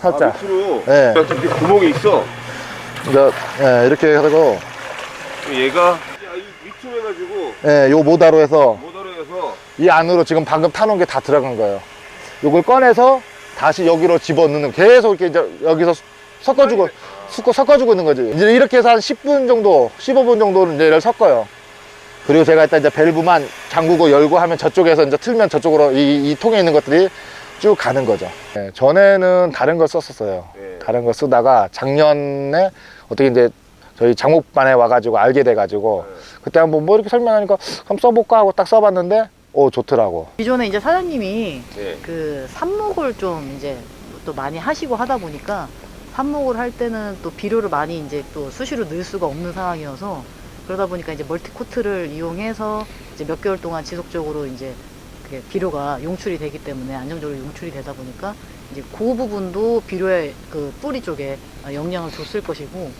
살짝. 아, 밑으로 네. 이렇게 구멍이 있어. 예, 이렇게 하고 얘가 야, 이 밑으로 해가지고 예, 요 모다로 해서 모터로 해서 이 안으로 지금 방금 타놓은 게 다 들어간 거예요. 요걸 꺼내서 다시 여기로 집어넣는 계속 이렇게 이제 여기서 섞어주고 섞어, 섞어주고 있는 거지. 이제 이렇게 해서 한 10분 정도, 15분 정도는 이제 얘를 섞어요. 그리고 제가 일단 이제 밸브만 잠그고 열고 하면 저쪽에서 이제 틀면 저쪽으로 이, 이 통에 있는 것들이 쭉 가는 거죠. 예, 전에는 다른 걸 썼었어요. 예. 다른 걸 쓰다가 작년에 어떻게 이제 저희 장목반에 와가지고 알게 돼가지고 그때 한번 뭐 이렇게 설명하니까 한번 써볼까 하고 딱 써봤는데 오 좋더라고. 기존에 이제 사장님이 네. 그 삽목을 좀 이제 또 많이 하시고 하다 보니까 삽목을 할 때는 또 비료를 많이 이제 또 수시로 넣을 수가 없는 상황이어서 그러다 보니까 이제 멀티 코트를 이용해서 이제 몇 개월 동안 지속적으로 이제 그게 비료가 용출이 되기 때문에 안정적으로 용출이 되다 보니까 이제 그 부분도 비료의 그 뿌리 쪽에 영향을 줬을 것이고